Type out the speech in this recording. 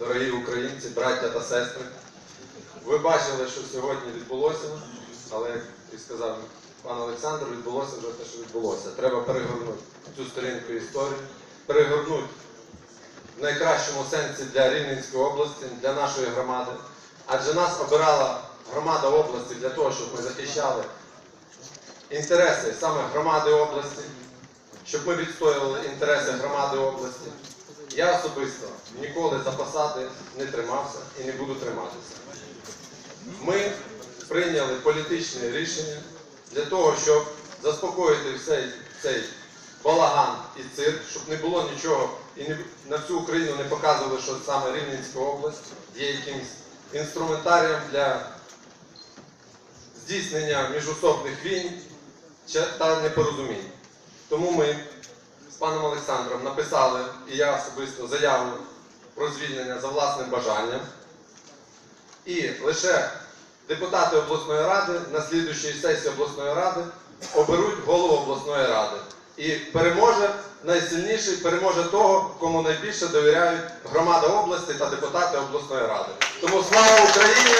дорогі українці, браття та сестри. Ви бачили, що сьогодні відбулося, але, як і сказав пан Олександр, відбулося вже те, що відбулося. Треба перегорнути цю сторінку історії, перегорнути в найкращому сенсі для Рівненської області, для нашої громади. Адже нас обирала громада області для того, щоб ми захищали інтереси саме громади області, щоб ми відстоювали інтереси громади області. Я особисто ніколи за посади не тримався і не буду триматися. Ми прийняли політичне рішення для того, щоб заспокоїти всей цей балаган і цирк, щоб не було нічого і на всю Україну не показували, що саме Рівненська область є якимось інструментарієм для здійснення міжособних війн та непорозумінь. Тому ми паном Олександром написали, і я особисто заяву про звільнення за власним бажанням. І лише депутати обласної ради на слідуючій сесії обласної ради оберуть голову обласної ради. І переможе найсильніший, переможе того, кому найбільше довіряють громада області та депутати обласної ради. Тому слава Україні!